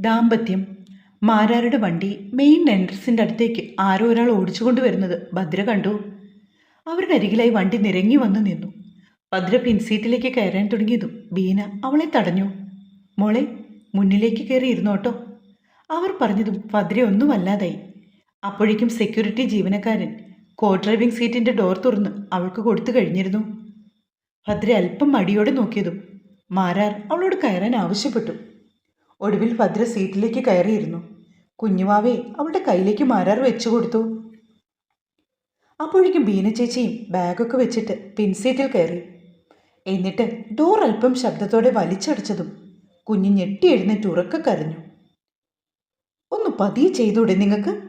ദാമ്പത്യം. മാരാരുടെ വണ്ടി മെയിൻ എൻട്രൻസിന്റെ അടുത്തേക്ക് ആരോ ഒരാൾ ഓടിച്ചുകൊണ്ട് വരുന്നത് ഭദ്ര കണ്ടു. അവരുടെ അരികിലായി വണ്ടി നിരങ്ങി വന്നു നിന്നു. ഭദ്ര പിൻസീറ്റിലേക്ക് കയറാൻ തുടങ്ങിയതും ബീന അവളെ തടഞ്ഞു. മോളെ മുന്നിലേക്ക് കയറി ഇരുന്നോട്ടോ അവർ പറഞ്ഞതും ഭദ്ര ഒന്നും അപ്പോഴേക്കും സെക്യൂരിറ്റി ജീവനക്കാരൻ കോ ഡ്രൈവിംഗ് സീറ്റിന്റെ ഡോർ തുറന്ന് അവൾക്ക് കൊടുത്തു കഴിഞ്ഞിരുന്നു. ഭദ്ര അല്പം മടിയോടെ നോക്കിയതും മാരാർ അവളോട് കയറാൻ ആവശ്യപ്പെട്ടു. ഒടുവിൽ ഭദ്ര സീറ്റിലേക്ക് കയറിയിരുന്നു. കുഞ്ഞുവാവെ അവളുടെ കയ്യിലേക്ക് മാരാർ വെച്ചു കൊടുത്തു. അപ്പോഴേക്കും ബീന ചേച്ചിയും ബാഗൊക്കെ വെച്ചിട്ട് പിൻസീറ്റിൽ കയറി. എന്നിട്ട് ഡോർ അല്പം ശബ്ദത്തോടെ വലിച്ചടിച്ചതും കുഞ്ഞ് ഞെട്ടി എഴുന്നേറ്റ് ഉറക്കെ കരഞ്ഞു. ഒന്ന് പതിയെ ചെയ്തൂടെ നിങ്ങൾക്ക്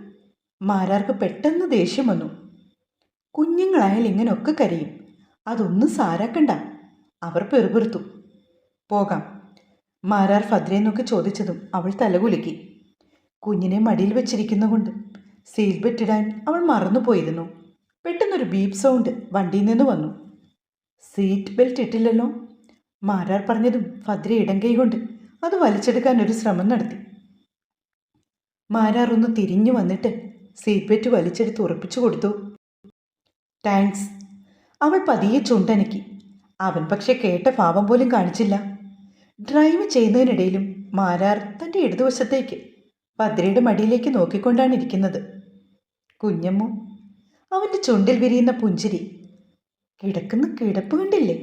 മാരാർക്ക് പെട്ടെന്ന് ദേഷ്യം വന്നു. കുഞ്ഞുങ്ങളായാൽ ഇങ്ങനൊക്കെ കരയും. അതൊന്നും സാരാക്കണ്ട. അവർ പെറുപെറുത്തു. പോകാം. മാരാർ ഭദ്രയെന്നൊക്കെ ചോദിച്ചതും അവൾ തലകുലുക്കി. കുഞ്ഞിനെ മടിയിൽ വെച്ചിരിക്കുന്ന കൊണ്ട് സീൽ ബെറ്റ് ഇടാൻ അവൾ മറന്നുപോയിരുന്നു. പെട്ടെന്നൊരു ബീപ് സൗണ്ട് വണ്ടിയിൽ നിന്ന് വന്നു. Seat belt ഇട്ടില്ലല്ലോ? മാരാർ പറഞ്ഞതും ഫദ്രെ ഇടം കൈകൊണ്ട് അത് വലിച്ചെടുക്കാൻ ഒരു ശ്രമം നടത്തി. മാരാർ ഒന്ന് തിരിഞ്ഞു വന്നിട്ട് സീറ്റ് ബെറ്റ് വലിച്ചെടുത്ത് ഉറപ്പിച്ചു കൊടുത്തു. താങ്ക്സ്. അവൾ പതിയെ ചുണ്ടനക്കി. അവൻ പക്ഷെ കേട്ട പാവം പോലും കാണിച്ചില്ല. ഡ്രൈവ് ചെയ്യുന്നതിനിടയിലും മാരാർ തന്റെ ഇടതുവശത്തേക്ക് ഭദ്രയുടെ മടിയിലേക്ക് നോക്കിക്കൊണ്ടാണ് ഇരിക്കുന്നത്. കുഞ്ഞമ്മു അവന്റെ ചുണ്ടിൽ വിരിയുന്ന പുഞ്ചിരി. കിടക്കുന്ന കിടപ്പ് കണ്ടില്ലേ?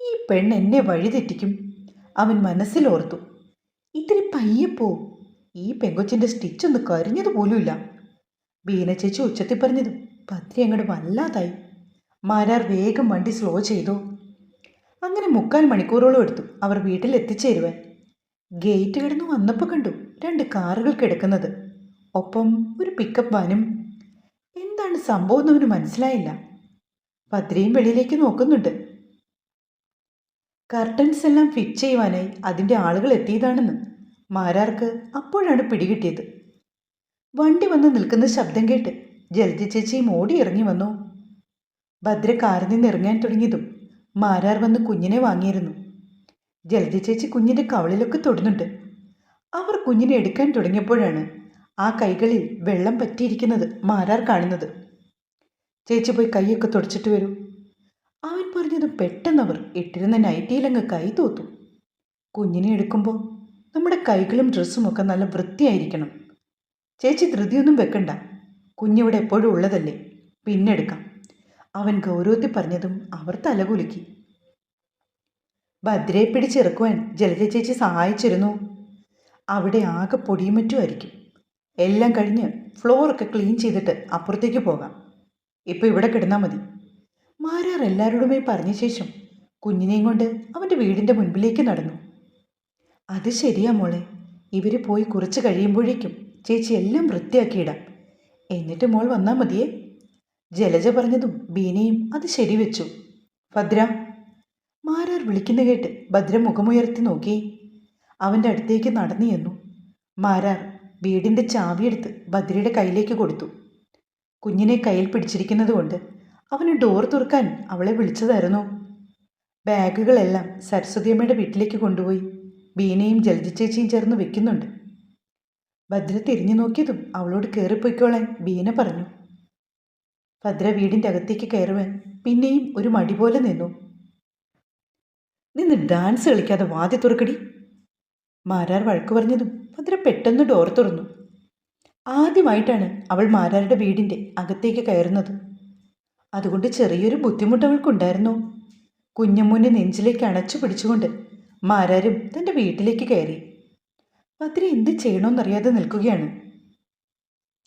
ഈ പെണ്ണ് എന്നെ വഴിതെറ്റിക്കും അവൻ മനസ്സിൽ ഓർത്തു ഇത്തിരി പയ്യപ്പോ ഈ പെങ്കൊച്ചിന്റെ സ്റ്റിച്ചൊന്ന് കരിഞ്ഞത് പോലുമില്ല. ബീന ചേച്ചി ഉച്ചത്തിൽ പറഞ്ഞതും ഭദ്ര അങ്ങോട്ട് വല്ലാതായി. മാരാർ വേഗം വണ്ടി സ്ലോ ചെയ്തു. അങ്ങനെ മുക്കാൽ മണിക്കൂറോളം എടുത്തു. അവർ വീട്ടിൽ എത്തിച്ചേരുവാൻ. ഗേറ്റ് കിടന്ന് വന്നപ്പോൾ കണ്ടു രണ്ട് കാറുകൾ കിടക്കുന്നത്. ഒപ്പം ഒരു പിക്കപ്പ് വാനും. എന്താണ് സംഭവം എന്നവന് മനസ്സിലായില്ല. ഭദ്രയും വെളിയിലേക്ക് നോക്കുന്നുണ്ട്. കർട്ടൻസ് എല്ലാം ഫിറ്റ് ചെയ്യുവാനായി അതിന്റെ ആളുകൾ എത്തിയതാണെന്ന്. മാരാർക്ക് അപ്പോഴാണ് പിടികിട്ടിയത്. വണ്ടി വന്ന് നിൽക്കുന്ന ശബ്ദം കേട്ട് ജലജ ചേച്ചിയും ഓടി ഇറങ്ങി വന്നു. ഭദ്ര കാറിൽ നിന്ന് ഇറങ്ങാൻ തുടങ്ങിയതും മാരാർ വന്ന് കുഞ്ഞിനെ വാങ്ങിയിരുന്നു. ജലജ ചേച്ചി കുഞ്ഞിന്റെ കവളിലൊക്കെ തൊടുന്നുണ്ട്. അവർ കുഞ്ഞിനെ എടുക്കാൻ തുടങ്ങിയപ്പോഴാണ് ആ കൈകളിൽ വെള്ളം പറ്റിയിരിക്കുന്നത് മാരാർ കാണുന്നത്. ചേച്ചി പോയി കൈയൊക്കെ തുടച്ചിട്ട് വരൂ. അവൻ പറഞ്ഞത് പെട്ടെന്നവർ ഇട്ടിരുന്ന നൈറ്റിയിലങ്ങ് കൈ തോത്തു. കുഞ്ഞിനെ എടുക്കുമ്പോൾ നമ്മുടെ കൈകളും ഡ്രസ്സും ഒക്കെ നല്ല വൃത്തിയായിരിക്കണം. ചേച്ചി ധൃതിയൊന്നും വെക്കണ്ട. കുഞ്ഞിവിടെ എപ്പോഴും ഉള്ളതല്ലേ. പിന്നെ എടുക്കാം. അവൻ ഗൗരവത്തിൽ പറഞ്ഞതും അവർ തലകുലുക്കി ഭദ്രയെ പിടിച്ചിറക്കുവാൻ ജലജ ചേച്ചി സഹായിച്ചിരുന്നു. അവിടെ ആകെ പൊടിയും മറ്റുമായിരിക്കും എല്ലാം കഴിഞ്ഞ് ഫ്ലോറൊക്കെ ക്ലീൻ ചെയ്തിട്ട് അപ്പുറത്തേക്ക് പോകാം. ഇപ്പോൾ ഇവിടെ കിടന്നാൽ മതി. മാരാർ എല്ലാവരോടുമായി പറഞ്ഞ ശേഷം കുഞ്ഞിനെയും കൊണ്ട് അവന്റെ വീടിന്റെ മുൻപിലേക്ക് നടന്നു. അത് ശരിയാ മോളെ. ഇവർ പോയി കുറച്ച് കഴിയുമ്പോഴേക്കും ചേച്ചി എല്ലാം വൃത്തിയാക്കിയിടാം. എന്നിട്ട് മോൾ വന്നാൽ മതിയേ? ജലജ പറഞ്ഞതും ബീനയും അത് ശരിവെച്ചു. ഭദ്ര മാരാർ വിളിക്കുന്ന കേട്ട് ഭദ്ര മുഖമുയർത്തി നോക്കി. അവന്റെ അടുത്തേക്ക് നടന്നു ചെന്നു. മാരാർ വീടിന്റെ ചാവിയെടുത്ത് ഭദ്രയുടെ കയ്യിലേക്ക് കൊടുത്തു. കുഞ്ഞിനെ കയ്യിൽ പിടിച്ചിരിക്കുന്നത് കൊണ്ട് അവന് ഡോർ തുറക്കാൻ അവളെ വിളിച്ചതായിരുന്നു. ബാഗുകളെല്ലാം സരസ്വതിയമ്മയുടെ വീട്ടിലേക്ക് കൊണ്ടുപോയി. ബീനയും ജലജിച്ചേച്ചിയും ചേച്ചിയും ചേർന്ന് വെക്കുന്നുണ്ട്. ഭദ്ര തിരിഞ്ഞു നോക്കിയതും അവളോട് കയറിപ്പോയിക്കോളാൻ ബീന പറഞ്ഞു. ഭദ്ര വീടിന്റെ അകത്തേക്ക് കയറുവാൻ പിന്നെയും ഒരു മടി പോലെ നിന്നു. നിന്ന് ഡാൻസ് കളിക്കാതെ വാതി തുറക്കടി. മാരാർ വഴക്ക് പറഞ്ഞതും ഭദ്ര പെട്ടെന്ന് ഡോർ തുറന്നു. ആദ്യമായിട്ടാണ് അവൾ മാരാരുടെ വീടിന്റെ അകത്തേക്ക് കയറുന്നത്. അതുകൊണ്ട് ചെറിയൊരു ബുദ്ധിമുട്ട് അവൾക്കുണ്ടായിരുന്നു. കുഞ്ഞമ്മൂനെ നെഞ്ചിലേക്ക് അണച്ചു പിടിച്ചുകൊണ്ട് മാരാരും തന്റെ വീട്ടിലേക്ക് കയറി. ഭദ്ര എന്ത് ചെയ്യണമെന്നറിയാതെ നിൽക്കുകയാണ്.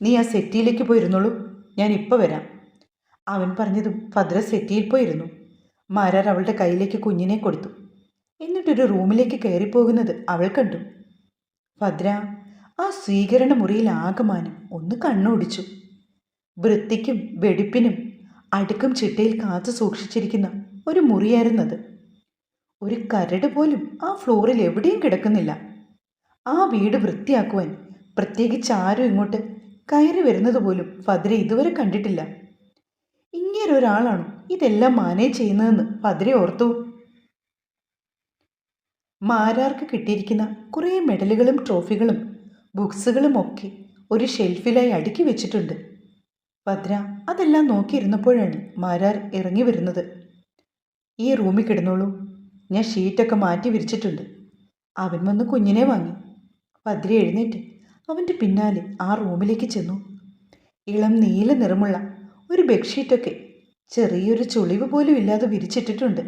നീ ആ സെറ്റിയിലേക്ക് പോയിരുന്നോളൂ. ഞാൻ ഇപ്പോൾ വരാം. അവൻ പറഞ്ഞതും ഭദ്ര സെറ്റിയിൽ പോയിരുന്നു. മാരാർ അവളുടെ കയ്യിലേക്ക് കുഞ്ഞിനെ കൊടുത്തു. എന്നിട്ടൊരു റൂമിലേക്ക് കയറിപ്പോകുന്നത് അവൾ കണ്ടു. ഭദ്ര ആ സ്വീകരണ മുറിയിൽ ആകമാനം ഒന്ന് കണ്ണോടിച്ചു. വൃത്തിക്കും വെടിപ്പിനും അടുക്കും ചിട്ടയിൽ കാത്തു സൂക്ഷിച്ചിരിക്കുന്ന ഒരു മുറിയായിരുന്നത്. ഒരു കരട് പോലും ആ ഫ്ലോറിൽ എവിടെയും കിടക്കുന്നില്ല. ആ വീട് വൃത്തിയാക്കുവാൻ പ്രത്യേകിച്ച് ആരും ഇങ്ങോട്ട് കയറി വരുന്നത് പോലും ഭദ്ര ഇതുവരെ കണ്ടിട്ടില്ല. ഇങ്ങനെ ഇതെല്ലാം മാനേജ് ചെയ്യുന്നതെന്ന് പതിരെ ഓർത്തു. മാരാർക്ക് കിട്ടിയിരിക്കുന്ന കുറേ മെഡലുകളും ട്രോഫികളും ബുക്സുകളും ഒക്കെ ഒരു ഷെൽഫിലായി അടുക്കി വെച്ചിട്ടുണ്ട്. ഭദ്ര അതെല്ലാം നോക്കിയിരുന്നപ്പോഴാണ് മാരാർ ഇറങ്ങി വരുന്നത്. ഈ റൂമിൽ കിടന്നോളൂ. ഞാൻ ഷീറ്റൊക്കെ മാറ്റി വിരിച്ചിട്ടുണ്ട്. അവൻ വന്ന് കുഞ്ഞിനെ വാങ്ങി. ഭദ്ര എഴുന്നേറ്റ് അവന്റെ പിന്നാലെ ആ റൂമിലേക്ക് ചെന്നു. ഇളം നീല നിറമുള്ള ഒരു ബെഡ്ഷീറ്റൊക്കെ ചെറിയൊരു ചുളിവ് പോലും ഇല്ലാതെ വിരിച്ചിട്ടിട്ടുണ്ട്.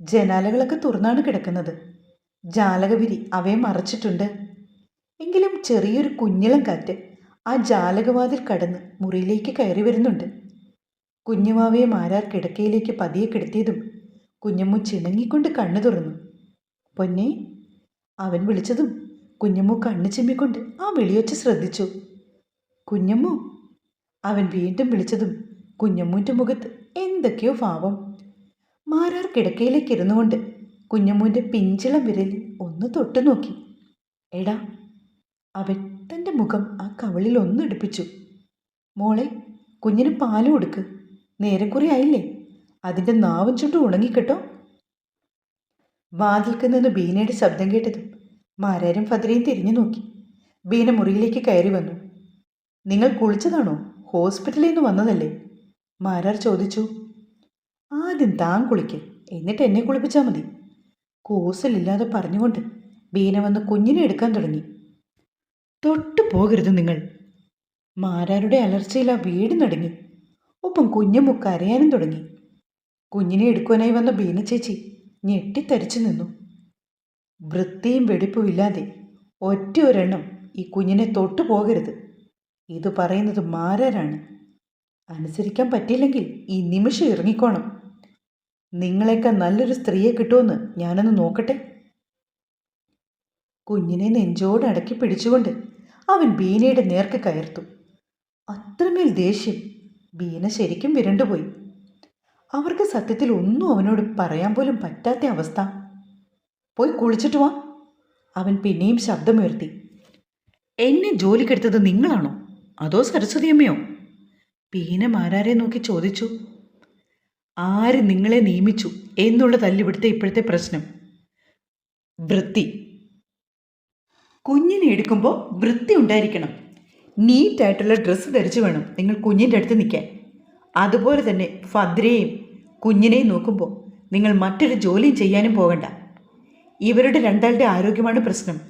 ജനാലകളൊക്കെ തുറന്നാണ് കിടക്കുന്നത്. ജാലകവിരി അവയെ മറച്ചിട്ടുണ്ട്. എങ്കിലും ചെറിയൊരു കുഞ്ഞിളം കാറ്റ് ആ ജാലകവാതിൽ കടന്ന് മുറിയിലേക്ക് കയറി വരുന്നുണ്ട്. കുഞ്ഞുമാവയെ മാരാർ കിടക്കയിലേക്ക് പതിയെ കിടത്തിയതും കുഞ്ഞമ്മു ചിണങ്ങിക്കൊണ്ട് കണ്ണു തുറന്നു. പൊന്നെ അവൻ വിളിച്ചതും കുഞ്ഞമ്മു കണ്ണു ചിമ്മിക്കൊണ്ട് ആ വിളിയൊച്ച ശ്രദ്ധിച്ചു. കുഞ്ഞമ്മു അവൻ വീണ്ടും വിളിച്ചതും കുഞ്ഞമ്മൂന്റെ മുഖത്ത് എന്തൊക്കെയോ ഭാവം. മാരാർ കിടക്കയിലേക്ക് ഇരുന്നു കൊണ്ട് കുഞ്ഞമ്മൂന്റെ പിഞ്ചിളം വിരലിൽ ഒന്ന് തൊട്ടു നോക്കി. എടാ അവൻ തന്റെ മുഖം ആ കവളിൽ ഒന്നെടുപ്പിച്ചു മോളെ കുഞ്ഞിന് പാൽ കൊടുക്ക്. നേരം കുറെ ആയില്ലേ? അതിന്റെ നാവും ചുട്ടും ഉണങ്ങിക്കെട്ടോ? വാതിൽക്ക് നിന്ന് ബീനയുടെ ശബ്ദം കേട്ടതും മാരാരും ഫദ്രയും തിരിഞ്ഞു നോക്കി. ബീന മുറിയിലേക്ക് കയറി വന്നു. നിങ്ങൾ കുളിച്ചതാണോ? ഹോസ്പിറ്റലിൽ നിന്ന് വന്നതല്ലേ? മാരാർ ചോദിച്ചു. ആദ്യം താൻ കുളിക്ക് എന്നിട്ട് എന്നെ കുളിപ്പിച്ചാൽ മതി. കൂസലില്ലാതെ പറഞ്ഞുകൊണ്ട് ബീന വന്ന് കുഞ്ഞിനെ എടുക്കാൻ തുടങ്ങി. തൊട്ടു പോകരുത് നിങ്ങൾ. മാരാരുടെ അലർച്ചയിൽ ആ വീട് നടങ്ങി. ഒപ്പം കുഞ്ഞമ്മു കരയാനും തുടങ്ങി. കുഞ്ഞിനെ എടുക്കുവാനായി വന്ന ബീന ചേച്ചി ഞെട്ടിത്തരിച്ചു നിന്നു. വൃത്തിയും വെടിപ്പുമില്ലാതെ ഒറ്റ ഒരെണ്ണം ഈ കുഞ്ഞിനെ തൊട്ടു പോകരുത്. ഇത് പറയുന്നത് മാരാരാണ്. അനുസരിക്കാൻ പറ്റിയില്ലെങ്കിൽ ഈ നിമിഷം ഇറങ്ങിക്കോണം. നിങ്ങളെക്കാൾ നല്ലൊരു സ്ത്രീയെ കിട്ടുമെന്ന് ഞാനൊന്ന് നോക്കട്ടെ? കുഞ്ഞിനെ നെഞ്ചോട് അടക്കി പിടിച്ചുകൊണ്ട് അവൻ ബീനയുടെ നേർക്ക് കയർത്തു. അത്രമേൽ ദേഷ്യം ബീന ശരിക്കും വിരണ്ടുപോയി. അവർക്ക് സത്യത്തിൽ ഒന്നും അവനോട് പറയാൻ പോലും പറ്റാത്ത അവസ്ഥ. പോയി കുളിച്ചിട്ട് വാ. അവൻ പിന്നെയും ശബ്ദമുയർത്തി. എന്നെ ജോലിക്കെടുത്തത് നിങ്ങളാണോ? അതോ സരസ്വതിയമ്മയോ? പീന മാരാരെ നോക്കി ചോദിച്ചു. ആര് നിങ്ങളെ നിയമിച്ചു എന്നുള്ളതല്ല ഇവിടുത്തെ ഇപ്പോഴത്തെ പ്രശ്നം? വൃത്തി. കുഞ്ഞിനെ എടുക്കുമ്പോൾ വൃത്തി ഉണ്ടായിരിക്കണം. നീറ്റായിട്ടുള്ള ഡ്രസ്സ് ധരിച്ചു വേണം നിങ്ങൾ കുഞ്ഞിന്റെ അടുത്ത് നിൽക്കാൻ. അതുപോലെ തന്നെ ഫദ്രയെയും കുഞ്ഞിനെയും നോക്കുമ്പോൾ നിങ്ങൾ മറ്റൊരു ജോലിയും ചെയ്യാനും പോകണ്ട. ഇവരുടെ രണ്ടാളുടെ ആരോഗ്യമാണ് പ്രശ്നം.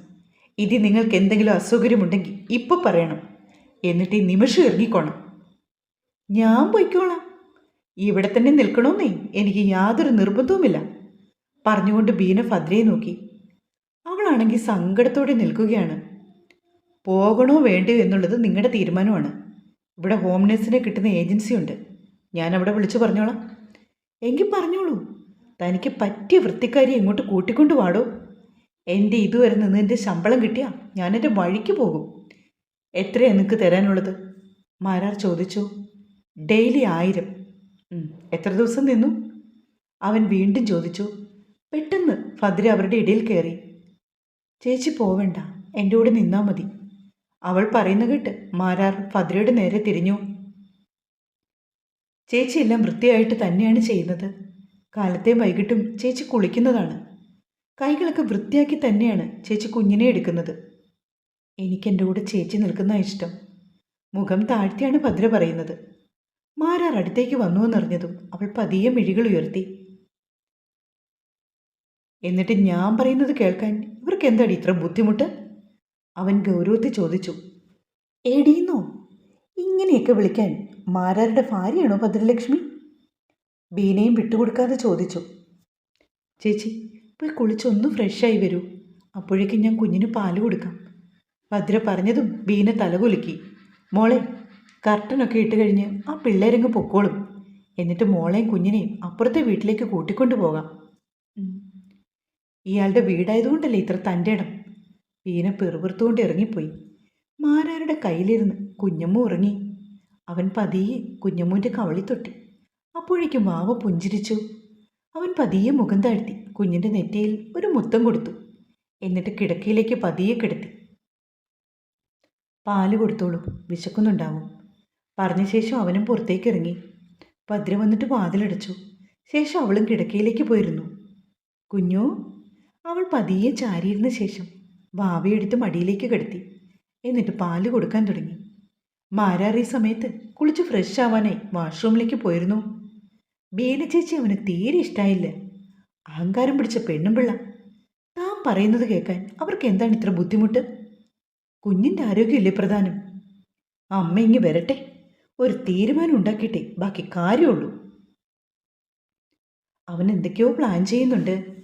ഇത് നിങ്ങൾക്ക് എന്തെങ്കിലും അസൗകര്യമുണ്ടെങ്കിൽ ഇപ്പോൾ പറയണം. എന്നിട്ട് ഈ നിമിഷം ഇറങ്ങിക്കോണം. ഞാൻ പൊയ്ക്കോളാം. ഇവിടെ തന്നെ നിൽക്കണമെന്നേ എനിക്ക് യാതൊരു നിർബന്ധവുമില്ല. പറഞ്ഞുകൊണ്ട് ബീന ഫദ്രയെ നോക്കി. അവളാണെങ്കിൽ സങ്കടത്തോടെ നിൽക്കുകയാണ്. പോകണോ വേണ്ടയോ എന്നുള്ളത് നിങ്ങളുടെ തീരുമാനമാണ്. ഇവിടെ ഹോം നേഴ്സിനെ കിട്ടുന്ന ഏജൻസി ഉണ്ട് ഞാൻ അവിടെ വിളിച്ചു പറഞ്ഞോളാം. എങ്കിൽ പറഞ്ഞോളൂ. തനിക്ക് പറ്റിയ വൃത്തിക്കാരി ഇങ്ങോട്ട് കൂട്ടിക്കൊണ്ട് വാടോ. എന്റെ ഇതുവരെ നിന്ന് എന്റെ ശമ്പളം കിട്ടിയാൽ ഞാനെന്റെ വഴിക്ക് പോകും. എത്രയാണ് നിനക്ക് തരാനുള്ളത്? മാരാർ ചോദിച്ചു. ഡെയിലി ആയിരം. എത്ര ദിവസം നിന്നു? അവൻ വീണ്ടും ചോദിച്ചു. പെട്ടെന്ന് ഫദ്ര അവരുടെ ഇടയിൽ കയറി. ചേച്ചി പോവണ്ട എന്റെ കൂടെ നിന്നാൽ മതി. അവൾ പറയുന്ന കേട്ട് മാരാർ ഫദ്രയുടെ നേരെ തിരിഞ്ഞു. ചേച്ചി എല്ലാം വൃത്തിയായിട്ട് തന്നെയാണ് ചെയ്യുന്നത്. കാലത്തെ വൈകിട്ടും ചേച്ചി കുളിക്കുന്നതാണ്. കൈകളൊക്കെ വൃത്തിയാക്കി തന്നെയാണ് ചേച്ചി കുഞ്ഞിനെ എടുക്കുന്നത്. എനിക്കെന്റെ കൂടെ ചേച്ചി നിൽക്കുന്ന ഇഷ്ടം. മുഖം താഴ്ത്തിയാണ് ഭദ്ര പറയുന്നത്. മാരാർ അടുത്തേക്ക് വന്നുവെന്നറിഞ്ഞതും അവൾ പതിയെ മിഴികൾ ഉയർത്തി. എന്നിട്ട് ഞാൻ പറയുന്നത് കേൾക്കാൻ ഇവർക്ക് എന്താടി ഇത്ര ബുദ്ധിമുട്ട്? അവൻ ഗൗരവത്തിൽ ചോദിച്ചു. എടീന്നോ ഇങ്ങനെയൊക്കെ വിളിക്കാൻ മാരാരുടെ ഭാര്യയാണോ ഭദ്രലക്ഷ്മി? ബീനയും വിട്ടുകൊടുക്കാതെ ചോദിച്ചു. ചേച്ചി പോയി കുളിച്ചൊന്ന് ഫ്രഷായി വരൂ. അപ്പോഴേക്കും ഞാൻ കുഞ്ഞിന് പാൽ കൊടുക്കാം. ഭദ്ര പറഞ്ഞതും ബീന തലകുലുക്കി മോളെ കർട്ടനൊക്കെ ഇട്ട് കഴിഞ്ഞ് ആ പിള്ളേരങ്ങ് പൊക്കോളും. എന്നിട്ട് മോളെയും കുഞ്ഞിനെയും അപ്പുറത്തെ വീട്ടിലേക്ക് കൂട്ടിക്കൊണ്ടു പോകാം. ഇയാളുടെ വീടായതുകൊണ്ടല്ലേ ഇത്ര തന്റെ ഇടം? ബീന പെറുപുറത്തുകൊണ്ട് ഇറങ്ങിപ്പോയി. മാരാരുടെ കയ്യിലിരുന്ന് കുഞ്ഞമ്മ ഉറങ്ങി. അവൻ പതിയെ കുഞ്ഞമ്മൂന്റെ കവളി തൊട്ടി. അപ്പോഴേക്കും വാവ പുഞ്ചിരിച്ചു. അവൻ പതിയെ മുഖം താഴ്ത്തി കുഞ്ഞിന്റെ നെറ്റിയിൽ ഒരു മുത്തം കൊടുത്തു. എന്നിട്ട് കിടക്കയിലേക്ക് പതിയെ കിടത്തി. പാൽ കൊടുത്തോളൂ. വിശക്കുന്നുണ്ടാവും. പറഞ്ഞ ശേഷം അവനും പുറത്തേക്ക് ഇറങ്ങി ഭദ്ര വന്നിട്ട് വാതിലടച്ചു. ശേഷം അവളും കിടക്കയിലേക്ക് പോയിരുന്നു. കുഞ്ഞു അവൾ പതിയെ ചാരിയിരുന്ന ശേഷം വാവയെടുത്ത് മടിയിലേക്ക് കിടത്തി. എന്നിട്ട് പാൽ കൊടുക്കാൻ തുടങ്ങി. മാരാറി സമയത്ത് കുളിച്ച് ഫ്രഷ് ആവാനായി വാഷ്റൂമിലേക്ക് പോയിരുന്നു. ബീന ചേച്ചി അവന് തീരെ ഇഷ്ടായില്ല. അഹങ്കാരം പിടിച്ച പെണ്ണും പിള്ള. താൻ പറയുന്നത് കേൾക്കാൻ അവർക്ക് എന്താണ് ഇത്ര ബുദ്ധിമുട്ട്? കുഞ്ഞിന്റെ ആരോഗ്യമല്ലേ പ്രധാനം? അമ്മ ഇങ്ങ് വരട്ടെ. ഒരു തീരുമാനം ഉണ്ടാക്കിയിട്ടേ ബാക്കി കാര്യമുള്ളൂ. അവൻ എന്തൊക്കെയോ പ്ലാൻ ചെയ്യുന്നുണ്ട്.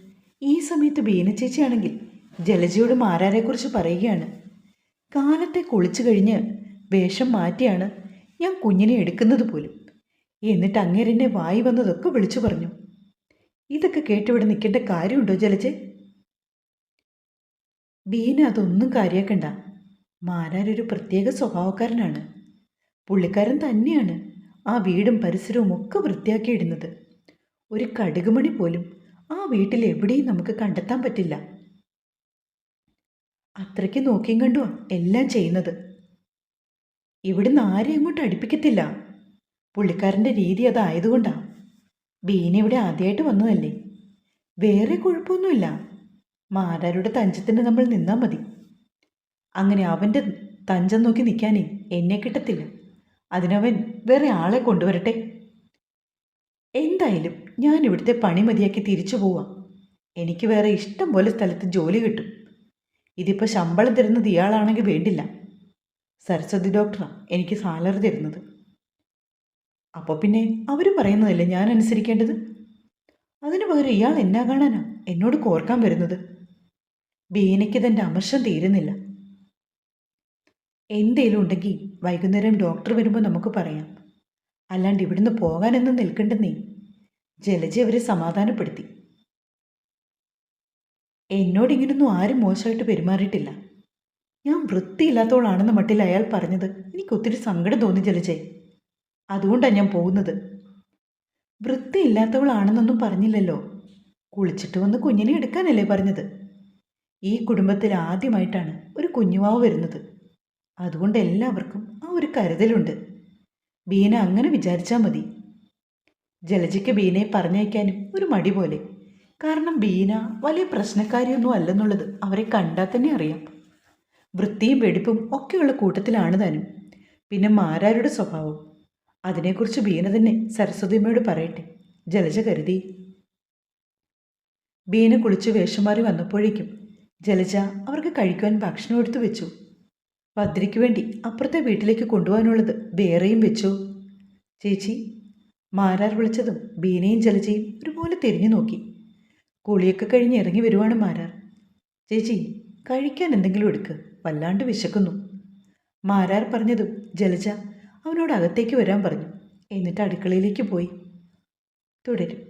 ഈ സമയത്ത് ബീന ചേച്ചിയാണെങ്കിൽ ജലജയോട് മാരാരെക്കുറിച്ച് പറയുകയാണ്. കാലത്തെ കുളിച്ചു കഴിഞ്ഞ് വേഷം മാറ്റിയാണ് ഞാൻ കുഞ്ഞിനെ എടുക്കുന്നത് പോലും. എന്നിട്ട് അങ്ങേരെന്നെ വായി വന്നതൊക്കെ വിളിച്ചു പറഞ്ഞു. ഇതൊക്കെ കേട്ടിവിടെ നിൽക്കേണ്ട കാര്യമുണ്ടോ ജലജെ? ബീന അതൊന്നും കാര്യാക്കണ്ട. മാരാരൊരു പ്രത്യേക സ്വഭാവക്കാരനാണ്. പുള്ളിക്കാരൻ തന്നെയാണ് ആ വീടും പരിസരവും ഒക്കെ വൃത്തിയാക്കിയിടുന്നത്. ഒരു കടുകുമണി പോലും ആ വീട്ടിൽ എവിടെയും നമുക്ക് കണ്ടെത്താൻ പറ്റില്ല. അത്രയ്ക്ക് നോക്കിയും കണ്ടു എല്ലാം ചെയ്യുന്നത്. ഇവിടുന്ന് ആരെയും അങ്ങോട്ട് അടുപ്പിക്കത്തില്ല. പുള്ളിക്കാരന്റെ രീതി അതായതുകൊണ്ടാ. ബീന ഇവിടെ ആദ്യമായിട്ട് വന്നതല്ലേ? വേറെ കുഴപ്പമൊന്നുമില്ല. മാരാരുടെ തഞ്ചത്തിന് നമ്മൾ നിന്നാൽ മതി. അങ്ങനെ അവന്റെ തഞ്ചം നോക്കി നിൽക്കാനേ എന്നെ കിട്ടത്തില്ല. അതിനവൻ വേറെ ആളെ കൊണ്ടുവരട്ടെ? എന്തായാലും ഞാൻ ഇവിടുത്തെ പണി മതിയാക്കി തിരിച്ചു പോവാം. എനിക്ക് വേറെ ഇഷ്ടം പോലെ സ്ഥലത്ത് ജോലി കിട്ടും. ഇതിപ്പോൾ ശമ്പളം തരുന്നത് ഇയാളാണെങ്കിൽ വേണ്ടില്ല. സരസ്വതി ഡോക്ടറാണ് എനിക്ക് സാലറി തരുന്നത്. അപ്പോൾ പിന്നെ അവർ പറയുന്നതല്ലേ ഞാൻ അനുസരിക്കേണ്ടത്? അതിനു പകരം ഇയാൾ എന്നാ കാണാനാ എന്നോട് കോർക്കാൻ വരുന്നത്? ബീനയ്ക്ക് തന്റെ അമർഷം തീരുന്നില്ല. എന്തേലും ഉണ്ടെങ്കിൽ വൈകുന്നേരം ഡോക്ടർ വരുമ്പോൾ നമുക്ക് പറയാം. അല്ലാണ്ട് ഇവിടുന്ന് പോകാനൊന്നും നിൽക്കണ്ടെന്നേ. ജലജ അവരെ സമാധാനപ്പെടുത്തി. എന്നോട് ഇങ്ങനൊന്നും ആരും മോശമായിട്ട് പെരുമാറിയിട്ടില്ല. ഞാൻ വൃത്തിയില്ലാത്തവളാണെന്ന് മട്ടിൽ അയാൾ പറഞ്ഞത്. എനിക്ക് ഒത്തിരി സങ്കടം തോന്നി ജലജെ. അതുകൊണ്ടാണ് ഞാൻ പോകുന്നത്. വൃത്തിയില്ലാത്തവളാണെന്നൊന്നും പറഞ്ഞില്ലല്ലോ. കുളിച്ചിട്ട് വന്ന് കുഞ്ഞിനെ എടുക്കാനല്ലേ പറഞ്ഞത്? ഈ കുടുംബത്തിൽ ആദ്യമായിട്ടാണ് ഒരു കുഞ്ഞുവാവ് വരുന്നത്. അതുകൊണ്ട് എല്ലാവർക്കും ആ ഒരു കരുതലുണ്ട്. ബീന അങ്ങനെ വിചാരിച്ചാൽ മതി. ജലജയ്ക്ക് ബീനയെ പറഞ്ഞയക്കാനും ഒരു മടി പോലെ. കാരണം ബീന വലിയ പ്രശ്നക്കാരിയൊന്നും അല്ലെന്നുള്ളത് അവരെ കണ്ടാൽ തന്നെ അറിയാം. വൃത്തിയും വെടിപ്പും ഒക്കെയുള്ള കൂട്ടത്തിലാണ് താനും പിന്നെ മാരാരുടെ സ്വഭാവം? അതിനെക്കുറിച്ച് ബീന തന്നെ സരസ്വതിയമ്മയോട് പറയട്ടെ. ജലജ കരുതി. ബീന കുളിച്ച് വേഷം മാറി വന്നപ്പോഴേക്കും ജലജ അവർക്ക് കഴിക്കുവാൻ ഭക്ഷണം എടുത്തു വെച്ചു. ഭദ്രയ്ക്ക് വേണ്ടി അപ്പുറത്തെ വീട്ടിലേക്ക് കൊണ്ടുപോകാനുള്ളത് വേറെയും വെച്ചു. ചേച്ചി മാരാർ വിളിച്ചതും ബീനയും ജലജയും ഒരുപോലെ തിരിഞ്ഞു നോക്കി. കുളിയൊക്കെ കഴിഞ്ഞ് ഇറങ്ങി വരുവാണ് മാരാർ ചേച്ചി കഴിക്കാൻ എന്തെങ്കിലും എടുക്ക്. വല്ലാണ്ട് വിശക്കുന്നു. മാരാർ പറഞ്ഞതും ജലജ അവനോട് അകത്തേക്ക് വരാൻ പറഞ്ഞു. എന്നിട്ട് അടുക്കളയിലേക്ക് പോയി. തുടരും.